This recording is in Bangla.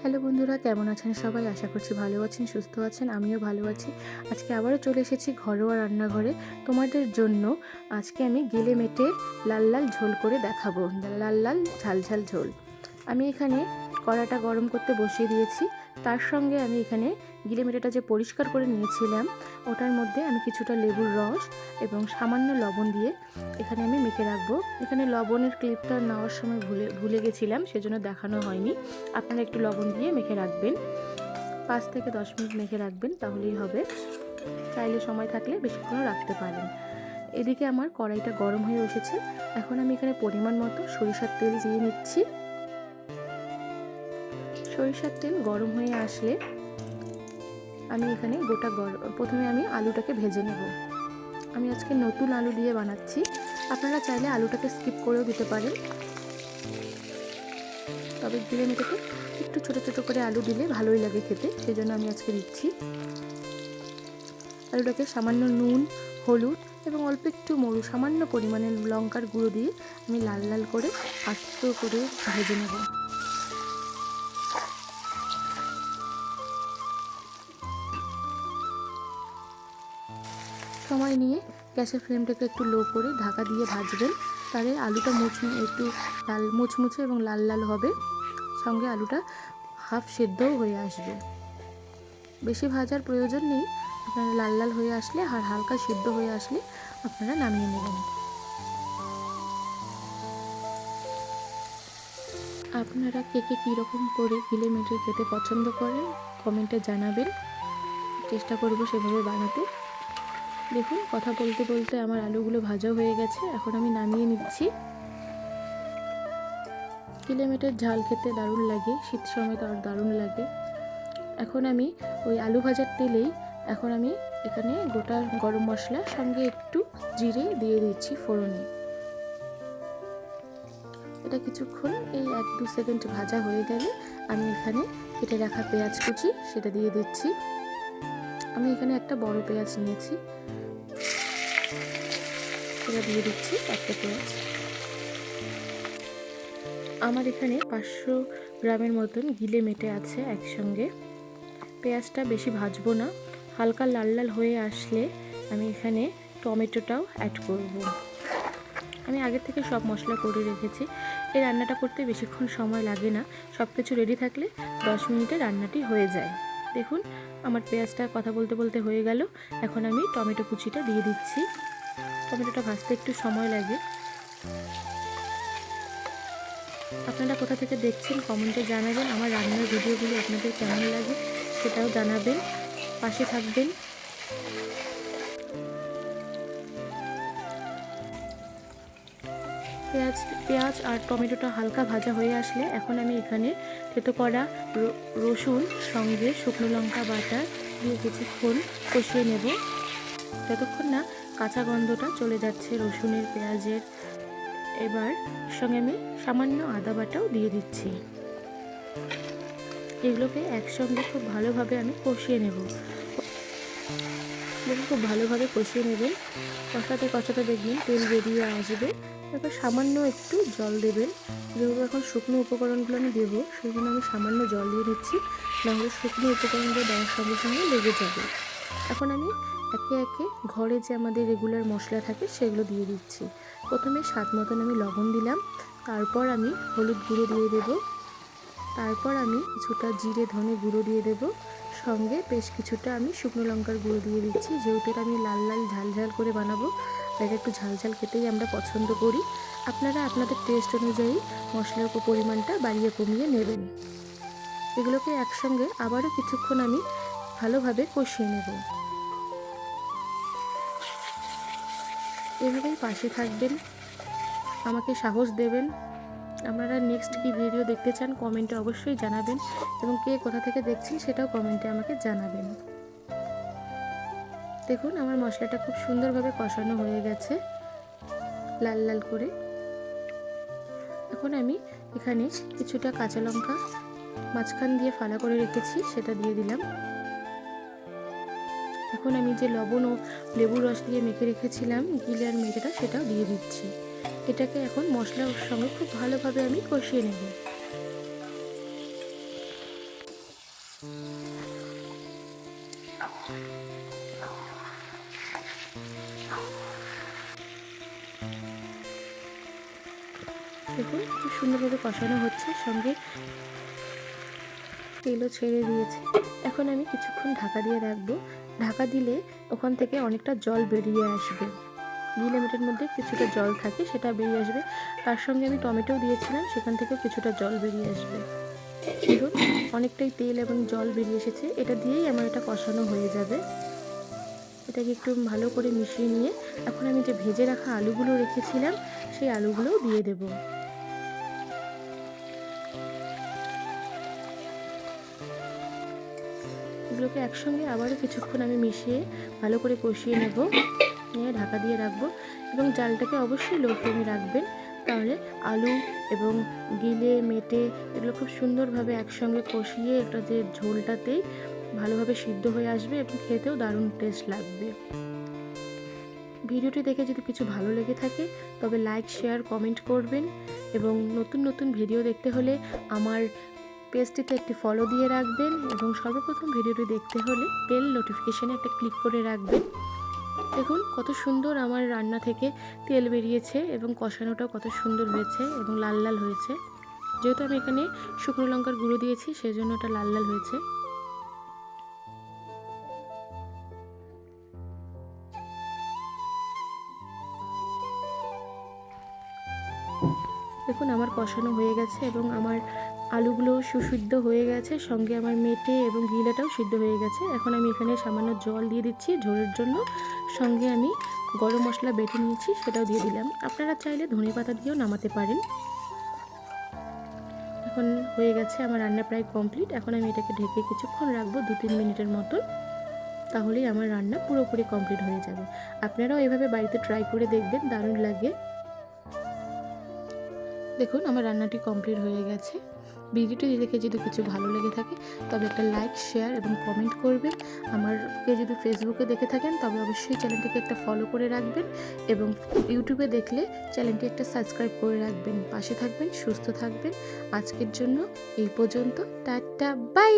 হ্যালো বন্ধুরা, কেমন আছেন সবাই? আশা করছি ভালো আছেন, সুস্থ আছেন, আমিও ভালো আছি। আজকে আবারও চলে এসেছি ঘরোয়া রান্নাঘরে। তোমাদের জন্য আজকে আমি গেলে মেটে লাল লাল ঝোল করে দেখাবো। লাল লাল, ঝাল ঝাল ঝোল। আমি এখানে কড়াটা গরম করতে বসিয়ে দিয়েছি। তার সঙ্গে আমি এখানে গিলে মেটেটা যে পরিষ্কার করে নিয়েছিলাম, ওটার মধ্যে আমি কিছুটা লেবুর রস এবং সামান্য লবণ দিয়ে এখানে আমি মেখে রাখব। এখানে লবণের ক্লিপটা নেওয়ার সময় ভুলে ভুলে গেছিলাম, সেজন্য দেখানো হয়নি। আপনারা একটু লবণ দিয়ে মেখে রাখবেন। পাঁচ থেকে দশ মিনিট মেখে রাখবেন, তাহলেই হবে। চাইলে সময় থাকলে বেশিক্ষণও রাখতে পারেন। এদিকে আমার কড়াইটা গরম হয়ে এসেছে। এখন আমি এখানে পরিমাণ মতো সরিষার তেল দিয়ে নিচ্ছি। সরিষার তেল গরম হয়ে আসলে আমি এখানে গোটা প্রথমে আমি আলুটাকে ভেজে নেব। আমি আজকে নতুন আলু দিয়ে বানাচ্ছি। আপনারা চাইলে আলুটাকে স্কিপ করেও দিতে পারেন। তবে মেটেতে একটু ছোটো ছোটো করে আলু দিলে ভালোই লাগে খেতে সেই জন্য আমি আজকে দিচ্ছি। আলুটাকে সামান্য নুন, হলুদ এবং অল্প একটু মরু, সামান্য পরিমাণে লঙ্কার গুঁড়ো দিয়ে আমি লাল লাল করে আস্ত করে ভেজে নেব। সময় নিয়ে গ্যাসের ফ্লেমটাকে একটু লো করে ঢাকা দিয়ে ভাজবেন। তাহলে আলুটা মুচ একটু লাল মুচমুচে এবং লাল লাল হবে। সঙ্গে আলুটা হাফ সেদ্ধও হয়ে আসবে। বেশি ভাজার প্রয়োজন নেই। আপনারা লাল লাল হয়ে আসলে আর হালকা সিদ্ধ হয়ে আসলে আপনারা নামিয়ে নেবেন। আপনারা কে কে কীরকম করে গিলে মেটে খেতে পছন্দ করেন, কমেন্টে জানাবেন। চেষ্টা করব সেভাবে বানাতে। দেখুন, কথা বলতে বলতে আমার আলুগুলো ভাজা হয়ে গেছে। এখন আমি নামিয়ে নিচ্ছি। কিলোমিটার ঝাল খেতে দারুণ লাগে, শীত সময় তো আর দারুণ লাগে। এখন আমি ওই আলু ভাজার তেলেই এখন আমি এখানে গোটা গরম মশলা, সঙ্গে একটু জিরে দিয়ে দিচ্ছি ফোড়নে। এটা কিছুক্ষণ এই এক দু সেকেন্ড ভাজা হয়ে গেলে আমি এখানে কেটে রাখা পেঁয়াজ কুচি, সেটা দিয়ে দিচ্ছি। আমি এখানে একটা বড় পেঁয়াজ নিয়েছি। সেটা দিয়ে দিচ্ছি একটা পেঁয়াজ। আমার এখানে পাঁচশো গ্রামের মতন গিলে মেটে আছে একসঙ্গে। পেঁয়াজটা বেশি ভাজবো না, হালকা লাল লাল হয়ে আসলে আমি এখানে টমেটোটাও অ্যাড করব। আমি আগে থেকে সব মশলা করে রেখেছি এই রান্নাটা করতে বেশিক্ষণ সময় লাগে না সব কিছু রেডি থাকলে দশ মিনিটে রান্নাটি হয়ে যায়। দেখুন, আমার পেঁয়াজটা কথা বলতে বলতে হয়ে গেল, এখন আমি টমেটো কুচিটা দিয়ে দিচ্ছি। টমেটোটা ভাজতে একটু সময় লাগে। আপনারা কোথা থেকে দেখছেন, কমেন্টে জানাবেন। আমার রান্নার ভিডিওগুলি আপনাদের কেমন লাগে সেটাও জানাবেন। পাশে থাকবেন। পেঁয়াজ পেঁয়াজ আর টমেটোটা হালকা ভাজা হয়ে আসলে এখন আমি এখানে থেতো করা রসুন, সঙ্গে শুকনো লঙ্কা বাটা দিয়ে কিছুক্ষণ কষিয়ে নেব। যতক্ষণ না কাঁচা গন্ধটা চলে যাচ্ছে রসুনের পেঁয়াজের। এবার সঙ্গে আমি সামান্য আদা বাটাও দিয়ে দিচ্ছি। এগুলোকে একসঙ্গে খুব ভালোভাবে আমি কষিয়ে নেব। খুব ভালোভাবে কষিয়ে নেবেন কষাতে কষাতে দেখবেন তেল বেরিয়ে আসবে। তারপর সামান্য একটু জল দেবেন। যেহেতু এখন শুকনো উপকরণগুলো আমি দেবো, সেই জন্য আমি সামান্য জল দিয়ে দিচ্ছি নাহলে শুকনো উপকরণগুলো দেওয়ার সঙ্গে সঙ্গে লেগে যাবে। এখন আমি একে একে ঘরে যে আমাদের রেগুলার মশলা থাকে সেগুলো দিয়ে দিচ্ছি। প্রথমে স্বাদ মতন আমি লবণ দিলাম, তারপর আমি হলুদ গুঁড়ো দিয়ে দেব, তারপর আমি কিছুটা জিরে, ধনে গুঁড়ো দিয়ে দেব, সঙ্গে বেশ কিছুটা আমি শুকনো লঙ্কার গুঁড়ো দিয়ে দিচ্ছি। যেহেতু আমি লাল লাল ঝাল ঝাল করে বানাবো, তাই একটু ঝাল ঝাল খেতেই আমরা পছন্দ করি। আপনারা আপনাদের টেস্ট অনুযায়ী মশলার পরিমাণটা বাড়িয়ে কমিয়ে নেবেন। এগুলোকে একসঙ্গে আবারও কিছুক্ষণ আমি ভালোভাবে কষিয়ে নেব। এভাবেই পাশে থাকবেন। আমাকে সাহস দেবেন। আপনারা নেক্সট কী ভিডিও দেখতে চান কমেন্টে অবশ্যই জানাবেন। এবং কে কোথা থেকে দেখছেন, সেটাও কমেন্টে আমাকে জানাবেন। দেখুন, আমার মশলাটা খুব সুন্দরভাবে কষানো হয়ে গেছে, লাল লাল করে। এখন আমি এখানে কিছুটা কাঁচা লঙ্কা মাঝখান দিয়ে ফালা করে রেখেছি, সেটা দিয়ে দিলাম। এখন আমি যে লবণ ও লেবুর রস দিয়ে মেখে রেখেছিলাম, গিলে আর মেঘেটা সেটাও দিয়ে দিচ্ছি। এটাকে এখন মশলার সঙ্গে খুব ভালোভাবে আমি কষিয়ে নেব। দেখুন, খুব সুন্দরভাবে কষানো হচ্ছে, সঙ্গে তেলও ছেড়ে দিয়েছে। এখন আমি কিছুক্ষণ ঢাকা দিয়ে রাখব। ঢাকা দিলে ওখান থেকে অনেকটা জল বেরিয়ে আসবে। গিলেমিটের মধ্যে কিছুটা জল থাকে, সেটা বেরিয়ে আসবে। তার সঙ্গে আমি টমেটো দিয়েছিলাম, সেখান থেকেও কিছুটা জল বেরিয়ে আসবে। দেখুন, অনেকটাই তেল এবং জল বেরিয়ে এসেছে। এটা দিয়েই আমার এটা কষানো হয়ে যাবে। এটাকে একটু ভালো করে মিশিয়ে নিয়ে, এখন আমি যে ভেজে রাখা আলুগুলো রেখেছিলাম, সেই আলুগুলোও দিয়ে দেবো। এগুলোকে একসঙ্গে আবারও কিছুক্ষণ আমি মিশিয়ে ভালো করে কষিয়ে নেব। নিয়ে ঢাকা দিয়ে রাখব। এবং জালটাকে অবশ্যই লো ফ্লেমে রাখবেন। তাহলে আলু এবং গিলে, মেটে এগুলো খুব সুন্দরভাবে একসঙ্গে কষিয়ে একটা যে ঝোলটাতেই ভালোভাবে সিদ্ধ হয়ে আসবে এবং খেতেও দারুণ টেস্ট লাগবে। ভিডিওটি দেখে যদি কিছু ভালো লেগে থাকে, তবে লাইক শেয়ার কমেন্ট করবেন। এবং নতুন নতুন ভিডিও দেখতে হলে আমার পেজটিতে একটি ফলো দিয়ে রাখবেন এবং সর্বপ্রথম ভিডিওটি দেখতে হলে বেল নোটিফিকেশানে একটা ক্লিক করে রাখবেন। দেখুন কত সুন্দর আমার রান্না থেকে তেল বেরিয়েছে এবং কষানোটাও কত সুন্দর হয়েছে এবং লাল লাল হয়েছে। যেহেতু আমি এখানে শুকনো লঙ্কার গুঁড়ো দিয়েছি সেই জন্য ওটা লাল লাল হয়েছে। দেখুন আমার কষানো হয়ে গেছে এবং আমার আলুগুলো সুসিদ্ধ হয়ে গেছে, সঙ্গে আমার মেটে এবং গিলাটাও সিদ্ধ হয়ে গেছে। এখন আমি এখানে সামান্য জল দিয়ে দিচ্ছি ঝোলের জন্য। সঙ্গে আমি গরম মশলা বেটে নিয়েছি, সেটাও দিয়ে দিলাম। আপনারা চাইলে ধনে পাতা দিয়েও নামাতে পারেন। এখন হয়ে গেছে আমার রান্না প্রায় কমপ্লিট। এখন আমি এটাকে ঢেকে কিছুক্ষণ রাখব, দু তিন মিনিটের মতন তাহলেই আমার রান্না পুরোপুরি কমপ্লিট হয়ে যাবে। আপনারাও এভাবে বাড়িতে ট্রাই করে দেখবেন, দারুণ লাগে। দেখুন, আমার রান্নাটি কমপ্লিট হয়ে গেছে। ভিডিওটি দেখে যদি কিছু ভালো লেগে থাকে, তবে একটা লাইক শেয়ার এবং কমেন্ট করবেন। আমারকে যদি ফেসবুকে দেখে থাকেন, তবে অবশ্যই চ্যানেলটিকে একটা ফলো করে রাখবেন এবং ইউটিউবে দেখলে চ্যানেলটি একটা সাবস্ক্রাইব করে রাখবেন। পাশে থাকবেন, সুস্থ থাকবেন। আজকের জন্য এই পর্যন্ত। Tata bye